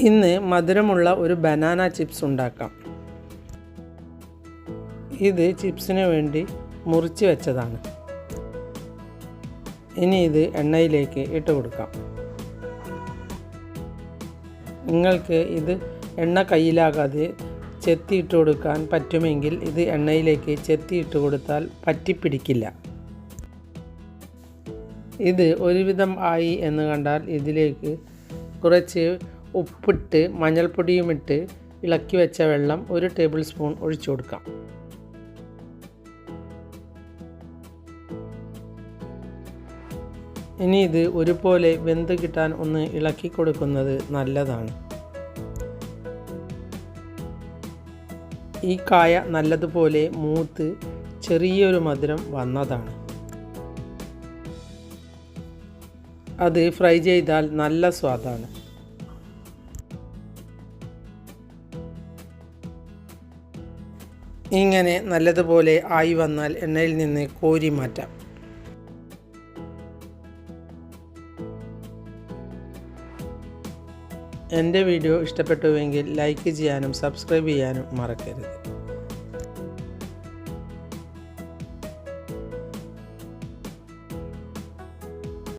ഇന്ന് മധുരമുള്ള ഒരു ബനാന ചിപ്സ് ഉണ്ടാക്കാം. ഇത് ചിപ്സിന് വേണ്ടി മുറിച്ച് വെച്ചതാണ്. ഇനി ഇത് എണ്ണയിലേക്ക് ഇട്ട് കൊടുക്കാം. നിങ്ങൾക്ക് ഇത് എണ്ണ കയ്യിലാകാതെ ചെത്തിയിട്ട് കൊടുക്കാൻ പറ്റുമെങ്കിൽ ഇത് എണ്ണയിലേക്ക് ചെത്തിയിട്ട് കൊടുത്താൽ പറ്റിപ്പിടിക്കില്ല. ഇത് ഒരുവിധം ആയി എന്ന് കണ്ടാൽ ഇതിലേക്ക് കുറച്ച് ഉപ്പിട്ട് മഞ്ഞൾപ്പൊടിയും ഇട്ട് ഇളക്കി വെച്ച വെള്ളം ഒരു ടേബിൾ സ്പൂൺ ഒഴിച്ചു കൊടുക്കാം. ഇനി ഇത് ഒരുപോലെ വെന്ത് കിട്ടാൻ ഒന്ന് ഇളക്കി കൊടുക്കുന്നത് നല്ലതാണ്. ഈ കായ നല്ലതുപോലെ മൂത്ത് ചെറിയൊരു മധുരം വന്നതാണ്. അത് ഫ്രൈ ചെയ്താൽ നല്ല സ്വാദാണ്. ഇങ്ങനെ നല്ലതുപോലെ ആയി വന്നാൽ എണ്ണയിൽ നിന്ന് കോരി മാറ്റാം. എന്റെ വീഡിയോ ഇഷ്ടപ്പെട്ടുവെങ്കിൽ ലൈക്ക് ചെയ്യാനും സബ്സ്ക്രൈബ് ചെയ്യാനും മറക്കരുത്.